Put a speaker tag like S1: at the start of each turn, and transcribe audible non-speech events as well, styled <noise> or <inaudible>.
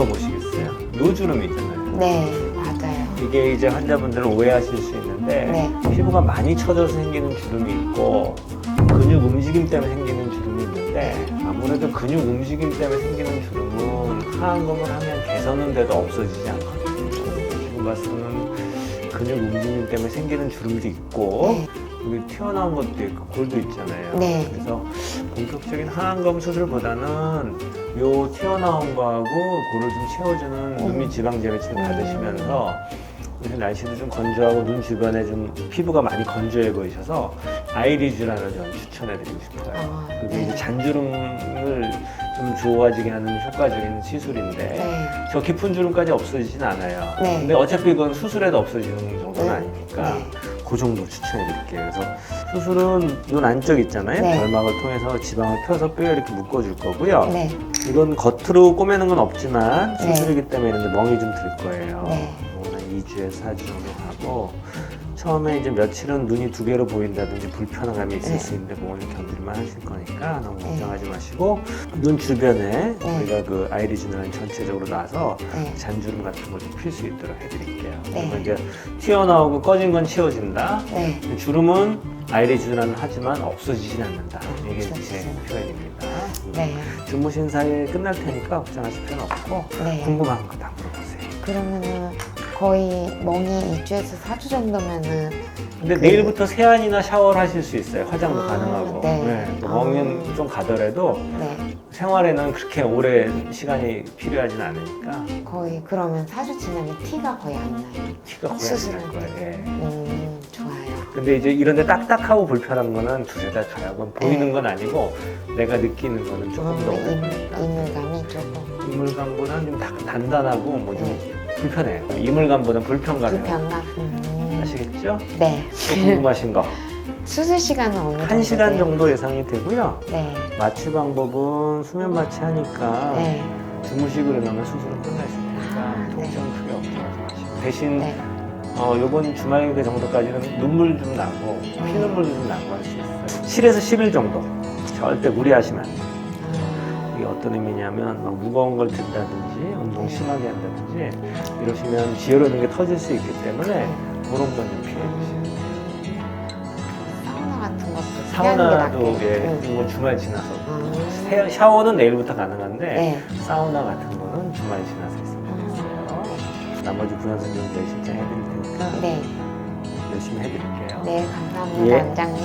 S1: 보시겠어요? 노주름이 있잖아요.
S2: 네, 맞아요.
S1: 이게 이제 환자분들은 오해하실 수 있는데
S2: 네.
S1: 피부가 많이 처져서 생기는 주름이 있고 근육 움직임 때문에 생기는 주름이 있는데 아무래도 근육 움직임 때문에 생기는 주름은 하안검을 하면 개선은 돼도 없어지지 않거든요. 피부 가스는 근육 움직임 때문에 생기는 주름도 있고
S2: 네.
S1: 여기 튀어나온 것도 있고 골도 있잖아요.
S2: 네.
S1: 그래서 본격적인 하안검 수술보다는 요 튀어나온 거하고 골을 좀 채워주는 눈밑 지방제를 지금 받으시면서 요새 날씨도 좀 건조하고 눈 주변에 좀 피부가 많이 건조해 보이셔서 아이리즈라는 점 추천해드리고 싶어요.
S2: 아,
S1: 그게
S2: 네.
S1: 이제 잔주름을 좀 좋아지게 하는 효과적인 시술인데
S2: 네.
S1: 저 깊은 주름까지 없어지진 않아요.
S2: 네.
S1: 근데 어차피 이건 수술해도 없어지는 정도는
S2: 네.
S1: 아니니까
S2: 네.
S1: 그 정도 추천해 드릴게요. 그래서 수술은 눈 안쪽 있잖아요.
S2: 네.
S1: 결막을 통해서 지방을 펴서 뼈에 이렇게 묶어 줄 거고요.
S2: 네.
S1: 이건 겉으로 꼬매는 건 없지만
S2: 네.
S1: 수술이기 때문에 멍이 좀 들 거예요.
S2: 네.
S1: 뭐한 2주에서 4주 정도 하고 처음에 이제 며칠은 눈이 두 개로 보인다든지 불편함이 있을
S2: 네.
S1: 수 있는데 그거는 견딜만 하실 거니까 너무
S2: 네.
S1: 걱정하지 마시고 눈 주변에
S2: 네.
S1: 우리가 그 아이리즈는 전체적으로 놔서
S2: 네.
S1: 잔주름 같은 걸 좀 필 수 있도록 해드릴게요.
S2: 네.
S1: 그리고 이제 튀어나오고 꺼진 건 채워진다.
S2: 네.
S1: 주름은 아이리즈는 하지만 없어지진 않는다. 이게 제 표현입니다.
S2: 네.
S1: 주무신 사이에 끝날 테니까 걱정하실 필요는 없고
S2: 네.
S1: 궁금한 거 다 물어보세요.
S2: 그러면은 거의 멍이 2주에서 4주 정도면은
S1: 근데
S2: 그-
S1: 내일부터 세안이나 샤워를 하실 수 있어요. 화장도
S2: 아,
S1: 가능하고.
S2: 네.
S1: 또
S2: 아.
S1: 멍은 좀 가더라도
S2: 네.
S1: 생활에는 그렇게 오랜 시간이 필요하진 않으니까
S2: 거의 그러면 4주 지나면 티가 거의 안 나요.
S1: 티가 거의 안날 거예요. 예.
S2: 음, 좋아요.
S1: 근데 이제 이런데 딱딱하고 불편한 거는 두세 달 가야 그건 보이는
S2: 네.
S1: 건 아니고 내가 느끼는 거는 조금 더 오래
S2: 임,
S1: 걸린다.
S2: 이물감이 조금
S1: 이물감보다는 좀 다- 단단하고 뭐좀 불편해요. 이물감보다는 불편감이
S2: 불편감. 음,
S1: 아시겠죠?
S2: 네.
S1: 또 궁금하신 거. <laughs>
S2: 수술 시간은 어느 정도?
S1: 한 시간
S2: 돼요?
S1: 정도 예상이 되고요.
S2: 네.
S1: 마취 방법은 수면 마취 하니까
S2: 네.
S1: 주무시고 일어나면 수술은 끝날 수 있으니까. 통증 크게 걱정하지 마시고 대신
S2: 네.
S1: 어, 요번 주말 그 정도까지는 눈물 좀 나고
S2: 네.
S1: 피눈물도 좀 나고 할 수 있어요. 7에서 10일 정도. 절대 무리하시면 안 돼요.
S2: 아,
S1: 이게 어떤 의미냐면 막 무거운 걸 든다든지 운동
S2: 네.
S1: 심하게 한다든지 이러시면 지혈하는 게 터질 수 있기 때문에 그런 건 좀 피해 주세요.
S2: 사우나 같은 것도
S1: 사우나도 예. 이건 주말 지나서
S2: 아,
S1: 세- 샤워는 내일부터 가능한데
S2: 네.
S1: 사우나 같은 거는 주말 지나서 했으면 좋겠어요. 나머지 부연선정도 신청해드릴 테니까
S2: 네.
S1: 열심히 해드릴게요.
S2: 네, 감사합니다,
S1: 예.
S2: 원장님.